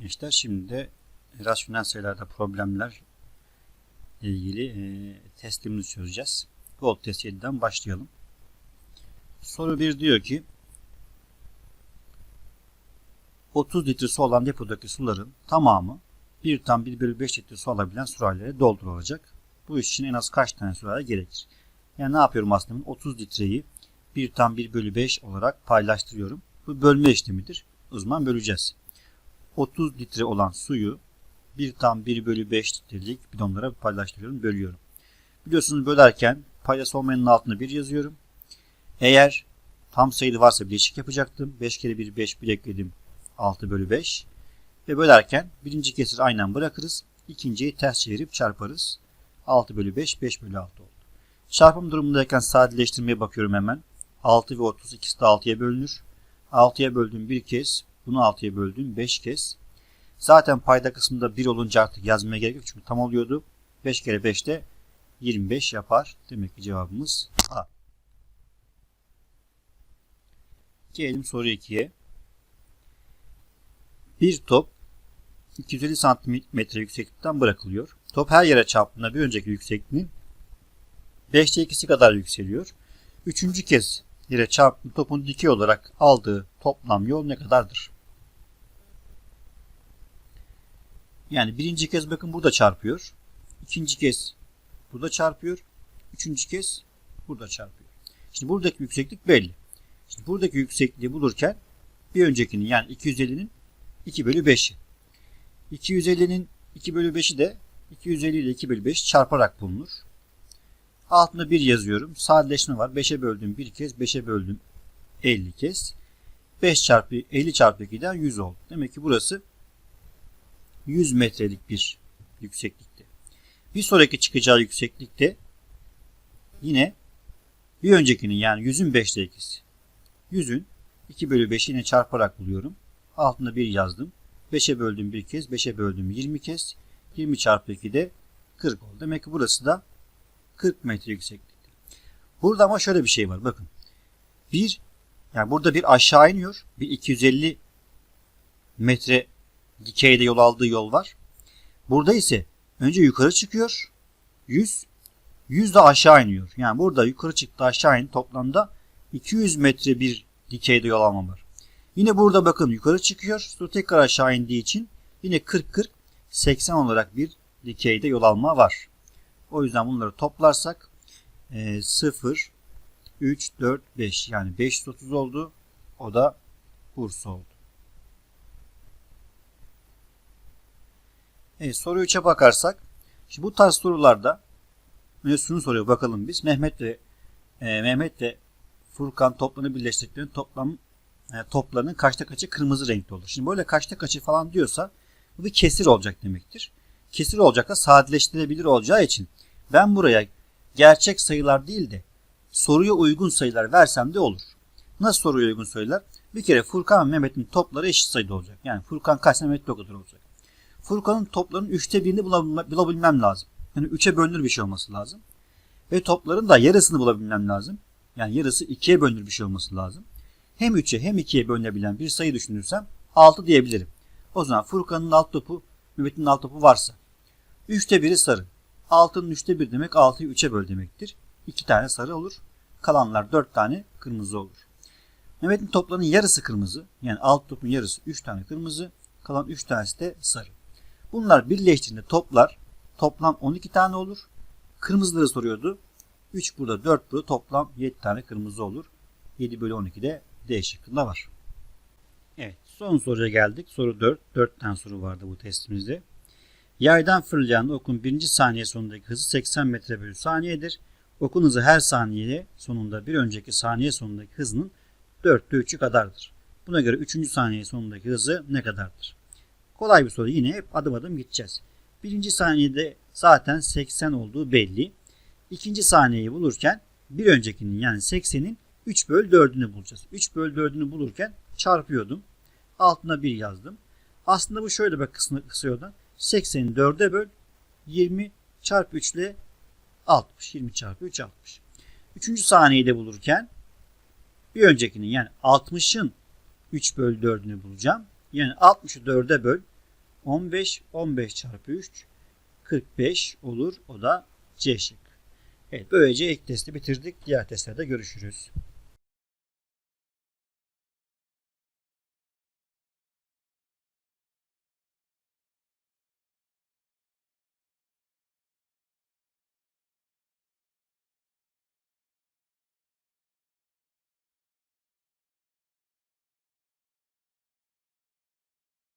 Evet şimdi de rasyonel sayılarda problemler ilgili e, testimizi çözeceğiz. Volt test 7'den başlayalım. Soru 1 diyor ki 30 litre su olan depodaki suların tamamı 1 tam 1 bölü 5 litre su alabilen sürahilere doldurulacak. Bu iş için en az kaç tane sürahi gerekir? Yani ne yapıyorum aslında? 30 litreyi 1 tam 1 bölü 5 olarak paylaştırıyorum. Bu bölme işlemidir. O zaman böleceğiz. 30 litre olan suyu 1 tam 1 bölü 5 litrelik bidonlara paylaştırıyorum, bölüyorum. Biliyorsunuz bölerken paydası olmayanın altına 1 yazıyorum. Eğer tam sayılı varsa bileşik yapacaktım. 5 kere 1 5 bir ekledim 6 bölü 5. Ve bölerken birinci kesir aynen bırakırız. İkinciyi ters çevirip çarparız. 6 bölü 5 5 bölü 6 oldu. Çarpım durumundayken sadeleştirmeye bakıyorum hemen. 6 ve 30 ikisi de 6'ya bölünür. 6'ya böldüm bir kez. Bunu 6'ya böldüm 5 kez. Zaten payda kısmında 1 olunca artık yazmaya gerek yok. Çünkü tam oluyordu. 5 kere 5 de 25 yapar. Demek ki cevabımız A. Gelelim soru 2'ye. Bir top 250 santimetre yükseklikten bırakılıyor. Top her yere çarptığında bir önceki yüksekliğinin 5'te 2'si kadar yükseliyor. Üçüncü kez yere çarptığında topun dikey olarak aldığı toplam yol ne kadardır? Yani birinci kez bakın burada çarpıyor. ikinci kez burada çarpıyor. Üçüncü kez burada çarpıyor. Şimdi buradaki yükseklik belli. Şimdi buradaki yüksekliği bulurken bir öncekinin yani 250'nin 2 bölü 5'i. 250'nin 2 bölü 5'i de 250 ile 2 bölü 5 çarparak bulunur. Altında 1 yazıyorum. Sadeleşme var. 5'e böldüm 1 kez. 5'e böldüm 50 kez. 5 çarpı 50 çarpı 2'den 100 oldu. Demek ki burası 100 metrelik bir yükseklikte. Bir sonraki çıkacağı yükseklikte yine bir öncekinin yani 100'ün 5'te ikisi. 100'ün 2 bölü 5'i yine çarparak buluyorum. Altında 1 yazdım. 5'e böldüm bir kez. 5'e böldüm 20 kez. 20 çarpı 2 de 40 oldu. Demek ki burası da 40 metre yükseklikte. Burada ama şöyle bir şey var. Bakın. Bir yani burada bir aşağı iniyor. Bir 250 metre dikeyde yol aldığı yol var. Burada ise önce yukarı çıkıyor. 100 100 de aşağı iniyor. Yani burada yukarı çıktı aşağı in toplamda 200 metre bir dikeyde yol alma var. Yine burada bakın yukarı çıkıyor. Sonra tekrar aşağı indiği için yine 40 40 80 olarak bir dikeyde yol alma var. O yüzden bunları toplarsak e, 0 3 4 5 yani 530 oldu. O da Bursa oldu. Evet, soru 3'e bakarsak şimdi bu tarz sorularda önce şunu soruyor bakalım biz. Mehmet ve e, Mehmet ve Furkan toplarını birleştirdiklerinin toplam e, toplarının kaçta kaçı kırmızı renkte olur. Şimdi böyle kaçta kaçı falan diyorsa bu bir kesir olacak demektir. Kesir olacak da sadeleştirebilir olacağı için ben buraya gerçek sayılar değil de soruya uygun sayılar versem de olur. Nasıl soruya uygun sayılar? Bir kere Furkan ve Mehmet'in topları eşit sayıda olacak. Yani Furkan kaç Mehmet de o kadar olacak. Furkan'ın toplarının üçte birini bulabilmem lazım. Yani üçe bölünür bir şey olması lazım. Ve topların da yarısını bulabilmem lazım. Yani yarısı ikiye bölünür bir şey olması lazım. Hem üçe hem ikiye bölünebilen bir sayı düşünürsem 6 diyebilirim. O zaman Furkan'ın alt topu, Mehmet'in alt topu varsa. Üçte biri sarı. 6'nın üçte bir demek 6'yı 3'e böl demektir. 2 tane sarı olur. Kalanlar 4 tane kırmızı olur. Mehmet'in toplarının yarısı kırmızı. Yani alt topun yarısı 3 tane kırmızı. Kalan 3 tanesi de sarı. Bunlar birleştiğinde toplar toplam 12 tane olur. Kırmızıları soruyordu. 3 burada 4 burada toplam 7 tane kırmızı olur. 7 bölü 12 de D şıkkında var. Evet son soruya geldik. Soru 4. 4 tane soru vardı bu testimizde. Yaydan fırlayan okun birinci saniye sonundaki hızı 80 metre bölü saniyedir. Okun hızı her saniye sonunda bir önceki saniye sonundaki hızının 4'te 3'ü kadardır. Buna göre 3. saniye sonundaki hızı ne kadardır? Kolay bir soru. Yine hep adım adım gideceğiz. Birinci saniyede zaten 80 olduğu belli. İkinci saniyeyi bulurken bir öncekinin yani 80'in 3 bölü 4'ünü bulacağız. 3 bölü 4'ünü bulurken çarpıyordum. Altına 1 yazdım. Aslında bu şöyle bak kısa yoldan. 80'i 4'e böl 20 çarpı 3 ile 60. 20 çarpı 3 60. Üçüncü saniyeyi de bulurken bir öncekinin yani 60'ın 3 bölü 4'ünü bulacağım. Yani 60'ı 4'e böl 15. 15 çarpı 3 45 olur. O da C şık. Evet böylece ilk testi bitirdik. Diğer testlerde görüşürüz.